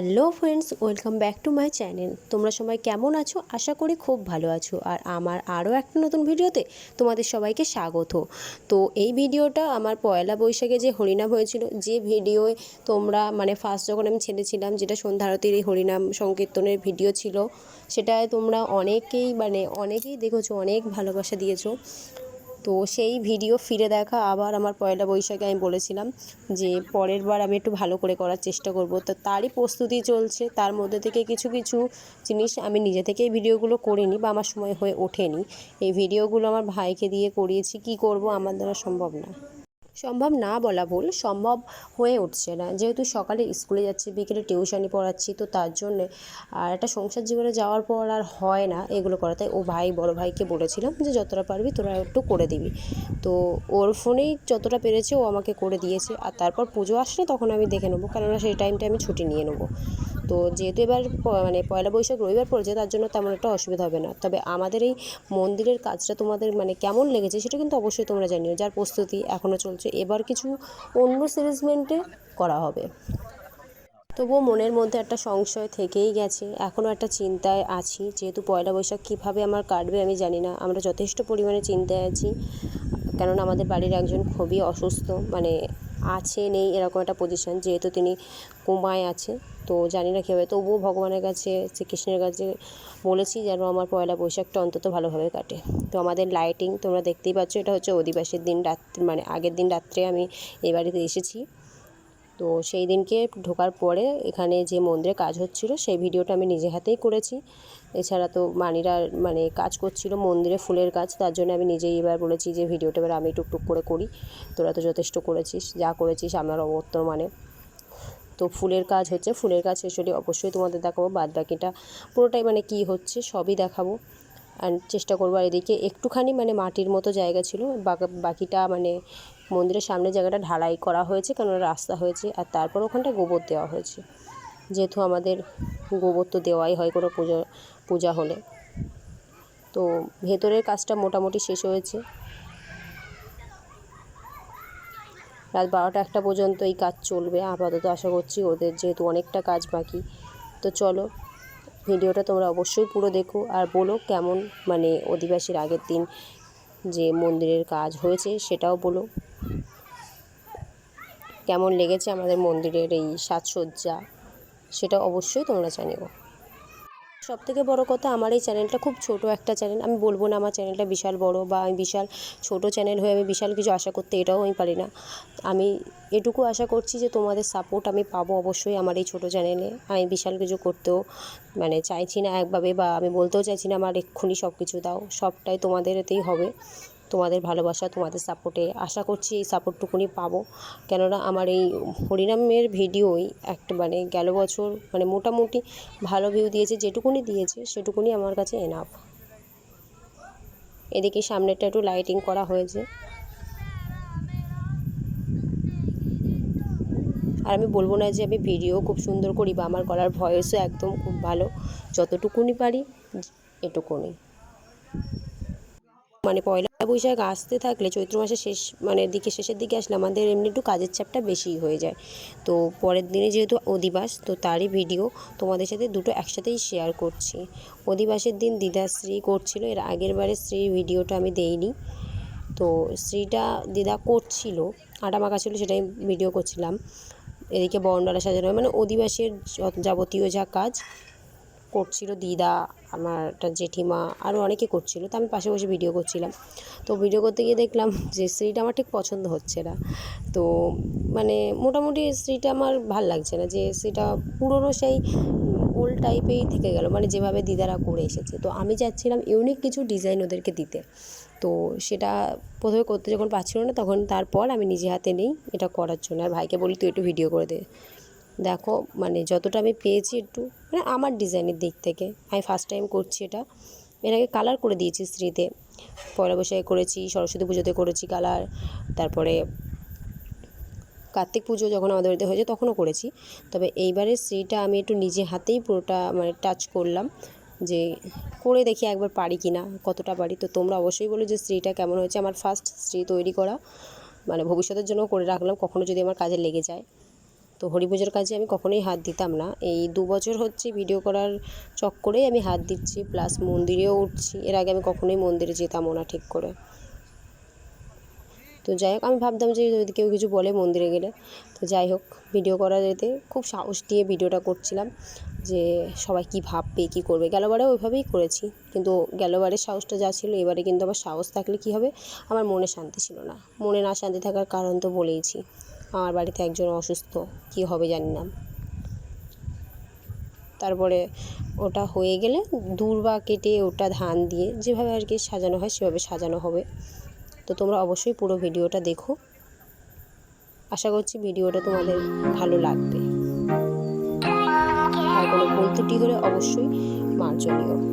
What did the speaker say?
Hello friends, welcome back to my channel. তোমরা সবাই কেমন আছো? আশা করি খুব ভালো আছো। আর আমার আরও একটা নতুন ভিডিওতে তোমাদের সবাইকে স্বাগত। তো এই ভিডিওটা আমার পয়লা বৈশাখে যে হরিনাম হয়েছিল, যে ভিডিওয় তোমরা মানে ফার্স্ট যখন আমি ছেড়েছিলাম, যেটা সন্ধ্যারতির এই হরিনাম সংকীর্তনের ভিডিও ছিল, সেটায় তোমরা অনেকেই মানে অনেকেই দেখেছ, অনেক ভালোবাসা দিয়েছ। তো সেই ভিডিও ফিরে দেখা। আবার আমার পয়লা বৈশাখে আমি বলেছিলাম যে, পরের বার আমি একটু ভালো করে করার চেষ্টা করব। তো তারই প্রস্তুতি চলছে। তার মধ্যে থেকে কিছু কিছু জিনিস আমি নিজে থেকেই ভিডিওগুলো করিনি বা আমার সময় হয়ে ওঠেনি। এই ভিডিওগুলো আমার ভাইকে দিয়ে করিয়েছি। কি করব? আমার দ্বারা সম্ভব না। সম্ভব না বলা ভুল, সম্ভব হয়ে উঠছে না। যেহেতু সকালে স্কুলে যাচ্ছি, বিকেলে টিউশনি পড়াচ্ছি, তো তার জন্যে আর একটা সংসার জীবনে যাওয়ার পর আর হয় না এগুলো করা। তাই ও ভাই, বড় ভাইকে বলেছিলাম যে, যতটা পারবি তোরা একটু করে দিবি। তো ওর ফোনেই যতটা পেরেছে ও আমাকে করে দিয়েছে। আর তারপর পুজো আসলে তখন আমি দেখে নেব, কেননা সেই টাইমটা আমি ছুটি নিয়ে নেব। তো যেহেতু এবার মানে পয়লা বৈশাখ রবিবার পড়েছে, তার জন্য তেমন একটা অসুবিধা হবে না। তবে আমাদের এই মন্দিরের কাজটা তোমাদের মানে কেমন লেগেছে সেটা কিন্তু অবশ্যই তোমরা জানিও, যার প্রস্তুতি এখনও চলছে। এবার কিছু অন্য সিরিজমেন্টে করা হবে। তবুও মনের মধ্যে একটা সংশয় থেকেই গেছে। এখনও একটা চিন্তায় আছি, যেহেতু পয়লা বৈশাখ কীভাবে আমার কাটবে আমি জানি না। আমরা যথেষ্ট পরিমাণে চিন্তায় আছি। কেননা আমাদের বাড়ির একজন খুবই অসুস্থ মানে আছে, নেই, এরকম একটা পজিশন যেহেতু তিনি কোমায় আছে, তো জানি না কীভাবে। তবুও ভগবানের কাছে, শ্রীকৃষ্ণের কাছে বলেছি যেন আমার পয়লা বৈশাখটা অন্তত ভালোভাবে কাটে। তো আমাদের লাইটিং তোমরা দেখতেই পাচ্ছ, এটা হচ্ছে অধিবাসীর দিন রাত্রি মানে আগের দিন রাত্রে আমি এই বাড়িতে এসেছি। তো সেই দিনকে ঢোকার পরে এখানে যে মন্দিরে কাজ হচ্ছিল, সেই ভিডিওটা আমি নিজে হাতেই করেছি। এছাড়া তো মানিরা মানে কাজ করছিল মন্দিরে ফুলের কাজ, তার জন্য আমি নিজেই এবার বলেছি যে ভিডিওটা এবার আমি টুকটুক করে করি। তোরা তো যথেষ্ট করেছিস, যা করেছিস আমার অবর্তমানে তো ফুলের কাজ হচ্ছে, ফুলের কাজ শেষ হলে অবশ্যই তোমাদের দেখাবো বাদ বাকিটা পুরোটাই মানে কি হচ্ছে সবই দেখাবো। আর চেষ্টা করব আর এদিকে একটুখানি মানে মাটির মতো জায়গা ছিল, বাকা- বাকিটা মানে মন্দিরের সামনে জায়গাটা ঢালাই করা হয়েছে কেন রাস্তা হয়েছে, আর তারপর ওখানটা গোবর দেওয়া হয়েছে। যেহেতু আমাদের গোবর তো দেওয়াই হয় কোনো পূজা পূজা হলে। তো ভেতরের কাজটা মোটামুটি শেষ হয়েছে। রাত বারোটা একটা পর্যন্ত এই কাজ চলবে, আপাতত আশা করছি ওদের যেহেতু অনেকটা কাজ বাকি। তো চলো, ভিডিওটা তোমরা অবশ্যই পুরো দেখো আর বলো কেমন মানে অধিবাসীর আগের দিন যে মন্দিরের কাজ হয়েছে সেটাও বলো। কেমন লেগেছে আমাদের মন্দিরের এই সাজসজ্জা, সেটা অবশ্যই তোমরা জানিও। সব থেকে বড় কথা, আমার এই চ্যানেলটা খুব ছোট একটা চ্যানেল, আমি বলব না আমার চ্যানেলটা বিশাল বড় বা আমি বিশাল ছোট চ্যানেল হয়ে আমি বিশাল কিছু আশা করতে এটাও আমি পারি না। আমি এটুকু আশা করছি যে তোমাদের সাপোর্ট আমি পাবো অবশ্যই আমার এই ছোট চ্যানেলে। আমি বিশাল কিছু করতেও মানে চাইছি না একভাবে বা আমি বলতেও চাইছি না আমার এক্ষুনি সব কিছু দাও, সবটাই তোমাদেরতেই হবে। তোমাদের ভালোবাসা, তোমাদের সাপোর্টে আশা করছি এই সাপোর্টটুকুনি পাবো। কেননা আমার এই হরিনামের ভিডিওই একটা মানে গেল বছর মানে মোটামুটি ভালো ভিউ দিয়েছে, যেটুকুনি দিয়েছে সেটুকুনি আমার কাছে এনাফ এদিকে সামনেটা একটু লাইটিং করা হয়েছে। আর আমি বলব না যে আমি ভিডিও খুব সুন্দর করি বা আমার গলার ভয়েসও একদম খুব ভালো। যতটুকুনি পারি, এটুকুনি। মানে পয়লা বৈশাখ আসতে থাকলে চৈত্র মাসের শেষ মানে দিকে শেষের দিকে আসলে আমাদের এমনি একটু কাজের চাপটা বেশি হয়ে যায়। তো পরের দিনে যেহেতু অধিবাস তো তারই ভিডিও তোমাদের সাথে দুটো একসাথেই শেয়ার করছি। অধিবাসের দিন দিদাশ্রী করছিল এর আগের বারে স্ত্রীর ভিডিওটা আমি দেইনি। তো স্ত্রীটা দিদা করছিল আটা মাখা ছিল সেটাই ভিডিও করছিলাম। এদিকে বরণডালা সাজানো হয়, মানে অধিবাসের যাবতীয় যা কাজ করছিল দিদা, আমার একটা জেঠিমা আরও অনেকে করছিল, তো আমি পাশে বসে ভিডিও করছিলাম। তো ভিডিও করতে গিয়ে দেখলাম যে স্ত্রীটা আমার ঠিক পছন্দ হচ্ছে না। তো মানে মোটামুটি স্ত্রীটা আমার ভালো লাগছে না, যে স্ত্রীটা পুরনো সেই ওল্ড টাইপেই থেকে গেল মানে যেভাবে দিদারা করে এসেছে। তো আমি চাচ্ছিলাম ইউনিক কিছু ডিজাইন ওদেরকে দিতে। তো সেটা প্রথমে করতে যখন পাচ্ছিল না, তখন তারপর আমি নিজে হাতে নেই এটা করার জন্য। আর ভাইকে বলি, তুই একটু ভিডিও করে দে। দেখো মানে যতটা আমি পেয়েছি একটু মানে আমার ডিজাইনের দিক থেকে, আমি ফার্স্ট টাইম করছি এটা। এর আগে কালার করে দিয়েছি স্ত্রীতে। পয়লা বৈশাখে করেছি, সরস্বতী পুজোতে করেছি কালার তারপরে কার্তিক পুজো যখন আমাদের বাড়িতে হয়েছে তখনও করেছি। তবে এইবারের স্ত্রীটা আমি একটু নিজে হাতেই পুরোটা মানে টাচ করলাম যে, করে দেখি একবার পারি কি না কতটা পারি। তো তোমরা অবশ্যই বলো যে স্ত্রীটা কেমন হয়েছে। আমার ফার্স্ট স্ত্রী তৈরি করা মানে ভবিষ্যতের জন্য করে রাখলাম, কখনো যদি আমার কাজে লেগে যায়। তো হরি পুজোর কাজে আমি কখনোই হাত দিতাম না। এই দু বছর হচ্ছে ভিডিও করার চক্করেই আমি হাত দিচ্ছি প্লাস মন্দিরেও উঠছি। এর আগে আমি কখনোই মন্দিরে যেতামও না ঠিক করে। তো যাই হোক, আমি ভাবতাম যে যদি কেউ কিছু বলে মন্দিরে গেলে। তো যাই হোক ভিডিও করা যেতে খুব সাহস দিয়ে ভিডিওটা করছিলাম যে সবাই কি ভাববে, কি করবে। গেলবারে ওইভাবেই করেছি। কিন্তু গেলবারের সাহসটা যা ছিল, এবারে কিন্তু আমার সাহস থাকলে কি হবে? আমার মনে শান্তি ছিল না। মনে না শান্তি থাকার কারণ তো বলেইছি। আমার বাড়িতে একজন অসুস্থ, কি হবে জানি না। তারপরে ওটা হয়ে গেলে দূর্বা কেটে ওটা ধান দিয়ে যেভাবে আর কি সাজানো হয় সেভাবে সাজানো হবে। তো তোমরা অবশ্যই পুরো ভিডিওটা দেখো। আশা করছি ভিডিওটা তোমাদের ভালো লাগবে। আর কোনো ভুল হলে অবশ্যই মার্জনীয়।